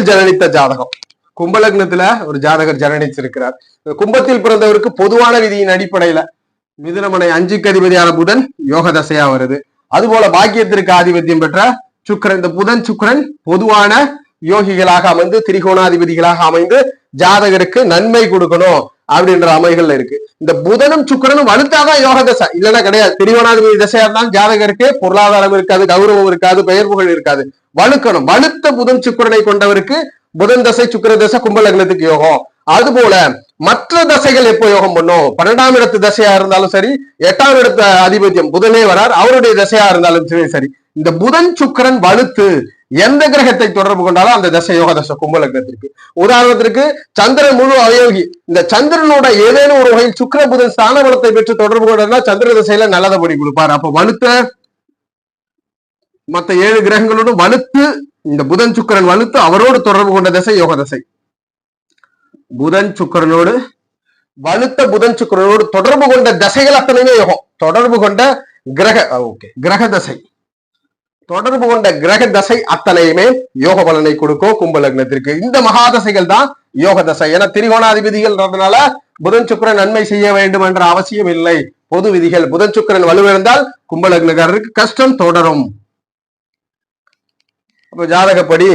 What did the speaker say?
கும்பத்தில் ஜனனித்த ஜாதகம். கும்பலக்னத்துல ஒரு ஜாதகர் ஜனனிச்சிருக்கிறார் கும்பத்தில் பிறந்தவருக்கு பொதுவான விதியின் அடிப்படையில மிதுனமனை அஞ்சுக்கு அதிபதியான புதன் யோக தசையா வருது. அதுபோல பாக்கியத்திற்கு ஆதிபத்தியம் பெற்ற சுக்கரன் இந்த புதன் சுக்கரன் பொதுவான யோகிகளாக அமைந்து திரிகோணாதிபதிகளாக அமைந்து ஜாதகருக்கு நன்மை கொடுக்கணும். அப்படின்ற அமைகள்ல இருக்கு. இந்த புதனும் சுக்கிரனும் வலுத்தாதான் யோக தசை. இல்லைன்னா கிடையாது. திரிவனாதிபதி தசையா இருந்தாலும் ஜாதகருக்கு பொருளாதாரம் இருக்காது கௌரவம் இருக்காது பெயர் புகழ் இருக்காது. வலுக்கணும். வலுத்த புதன் சுக்கிரனை கொண்டவருக்கு புதன் தசை சுக்கர தசை கும்பலக்னத்துக்கு யோகம். அதுபோல மற்ற தசைகள் எப்போ யோகம் பண்ணும்? பன்னெண்டாம் இடத்து தசையா இருந்தாலும் சரி எட்டாம் இடத்து அதிபத்தியம் புதனே வரார். அவருடைய தசையா இருந்தாலும் சரி சரி. இந்த புதன் சுக்கிரன் வலுத்து எந்த கிரகத்தை தொடர்பு கொண்டாலும் அந்த தசை யோக தசை கும்பலக்னத்திற்கு உதாரணத்திற்கு சந்திரன் முழு அவயோகி இந்த சந்திரனோட ஏதேனும் ஒரு வகையில் சுக்கிர புதன் ஸ்தான பலத்தை பெற்று தொடர்பு கொண்டதுனா சந்திர தசையில நல்லதபடி கொடுப்பார். அப்ப வலுத்த மத்த ஏழு கிரகங்களோடும் வலுத்து இந்த புதன் சுக்கிரன் வலுத்து அவரோடு தொடர்பு கொண்ட தசை யோக தசை. புதன் சுக்கிரனோடு வலுத்த புதன் சுக்கிரனோடு தொடர்பு கொண்ட தசைகள் அத்தனையுமே யோகம். தொடர்பு கொண்ட கிரக ஓகே. கிரக தசை. தொடர்பு கொண்ட கிரக தசை அத்தனையுமே யோக பலனை கொடுக்கும் கும்ப லக்னத்திற்கு. இந்த மகா தசைகள் தான் யோக தசை. ஏன்னா திரிகோணாதிபதிகள்ன்றதுனால புதன் சுக்கிரன் நன்மை செய்ய வேண்டும் என்ற அவசியம் இல்லை. பொது விதிகள் புதன் சுக்கிரன் வலுவிழந்தால் கும்பலக்னக்காரருக்கு கஷ்டம் தொடரும். அப்ப ஜாதகப்படி